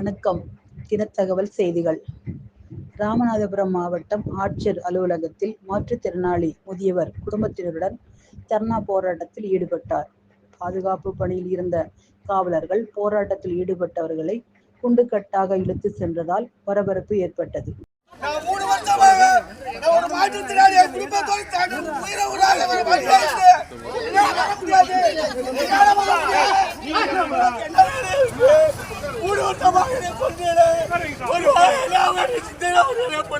வணக்கம். தினத்தகவல் செய்திகள். ராமநாதபுரம் மாவட்டம் ஆட்சியர் அலுவலகத்தில் மாற்றுத்திறனாளி முதியவர் குடும்பத்தினருடன் தர்ணா போராட்டத்தில் ஈடுபட்டார். பாதுகாப்பு பணியில் இருந்த காவலர்கள் போராட்டத்தில் ஈடுபட்டவர்களை குண்டுக்கட்டாக இழுத்து சென்றதால் பரபரப்பு ஏற்பட்டது. ஒரு விடாத ஒரு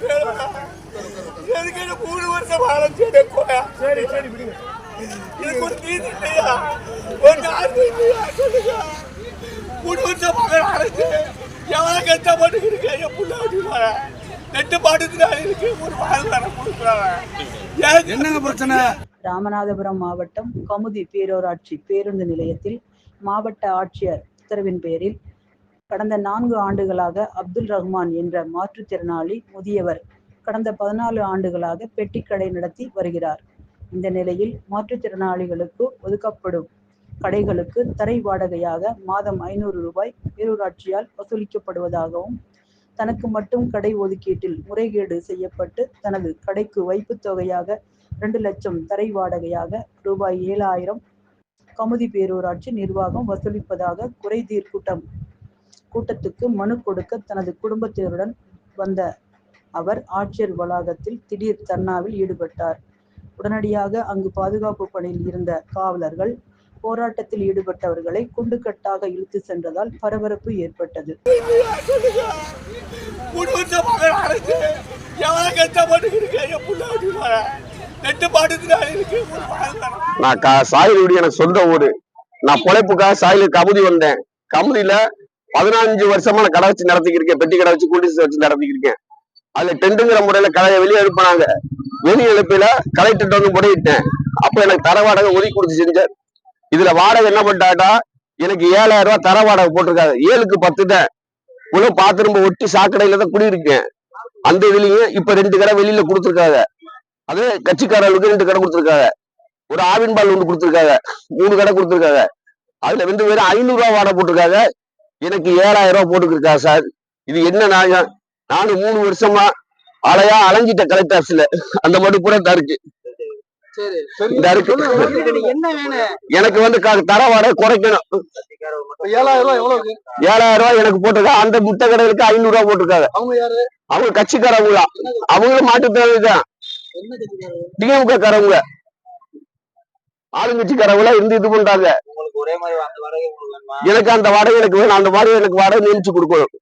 தர. எனக்கு மூணு வருஷம் ஆரம்பிச்சு என்னை கொலை. இதுக்கு ஒரு நீதி இல்லையா? ஒரு நாடு இல்லையா? சொல்லுங்க. மூணு வருஷமாக அரைச்சு எவ்வளவு கஷ்டப்பட்டு இருக்கேன் என் புள்ள ரெண்டு பாட்டுக்கு ஒரு வாழ்வாரம் கொடுக்குறாங்க என்னங்க பிரச்சனை ராமநாதபுரம் மாவட்டம் கமுதி பேரூராட்சி பேருந்து நிலையத்தில் மாவட்ட ஆட்சியர் உத்தரவின் பேரில் கடந்த நான்கு ஆண்டுகளாக அப்துல் ரஹ்மான் என்ற மாற்றுத்திறனாளி முதியவர் கடந்த பதினாலு ஆண்டுகளாக பெட்டிக்கடை நடத்தி வருகிறார். இந்த நிலையில் மாற்றுத்திறனாளிகளுக்கு ஒதுக்கப்படும் கடைகளுக்கு தரை வாடகையாக மாதம் ஐநூறு ரூபாய் பேரூராட்சியால் வசூலிக்கப்படுவதாகவும் தனக்கு மட்டும் கடை ஒதுக்கீட்டில் முறைகேடு செய்யப்பட்டு தனது கடைக்கு வைப்புத் தொகையாக ரெண்டு லட்சம் தரை வாடகையாக ரூபாய் ஏழாயிரம் கமுதி பேரூராட்சி நிர்வாகம் வசூலிப்பதாக குறைதீர் கூட்டம் கூட்டத்துக்கு மனு கொடுக்க தனது குடும்பத்தினருடன் வந்த அவர் ஆட்சியர் வளாகத்தில் திடீர் தர்ணாவில் ஈடுபட்டார். உடனடியாக அங்கு பாதுகாப்பு பணியில் இருந்த காவலர்கள் போராட்டத்தில் ஈடுபட்டவர்களை குண்டுக்கட்டாக இழுத்து சென்றதால் பரபரப்பு ஏற்பட்டது. நான் கா எனக்கு சொந்த ஊரு. நான் பொழைப்புக்காக சாயலுக்கு கமுதி வந்தேன். கமுதியில பதினஞ்சு வருஷமா நான் கடை வச்சு நடத்திக்கிட்டு இருக்கேன். பெட்டி கடை வச்சு குடிசை வச்சு நடத்திக்கிட்டு இருக்கேன். அதுல டெண்டுங்கிற முறையில கடையை வெளியே எழுப்பினாங்க வெளியே எழுப்பில கலெக்டர் வந்து முடியிட்டேன் அப்ப எனக்கு தர வாடகை ஒதுக்கி கொடுத்து செஞ்சார் இதுல வாடகை என்ன பண்ணிட்டாட்டா எனக்கு ஏழாயிரம் ரூபாய் தர வாடகை போட்டிருக்காங்க ஏழுக்கு பத்து தான். உள்ள ஒட்டி சாக்கடையில தான் குடியிருக்கேன். அந்த இதுலயும் இப்ப ரெண்டு கடை வெளியில கொடுத்துருக்காங்க. அது கட்சிக்காரர்களுக்கு ரெண்டு கடை கொடுத்துருக்காங்க. ஒரு ஆவின் பால் ஒன்று கொடுத்துருக்காங்க. மூணு கடை கொடுத்துருக்காங்க. அதுல வந்து பேரும் ஐநூறு ரூபா வாடகை போட்டிருக்காங்க. எனக்கு ஏழாயிரம் ரூபாய் போட்டுருக்காங்க சார். இது என்ன நியாயம் நானும் மூணு வருஷமா அலையா அலைஞ்சிட்ட கலெக்டர் ஆஃபீஸ்ல அந்த மட்டும் பூரா வேணும் எனக்கு வந்து தர வாடகை குறைக்கணும். ஏழாயிரம் ரூபாய் எவ்வளவு ஏழாயிரம் ரூபாய் எனக்கு போட்டிருக்காங்க அந்த முட்டை கடைகளுக்கு ஐநூறு ரூபாய் போட்டிருக்காங்க. அவங்க கட்சிக்காரவங்களா? அவங்களும் மாட்டுத்திறனாளி தான். என்ன கட்சிக்காரங்க? டிஎம்கே காரவங்க ஆளுங்கட்சிக்காரவங்களா இருந்து இது பண்றாங்க. ஒரே மாதிரி எனக்கு அந்த வாடகை எனக்கு வேணும் அந்த வாடகை எனக்கு வாடகை நினைச்சு கொடுக்கணும்.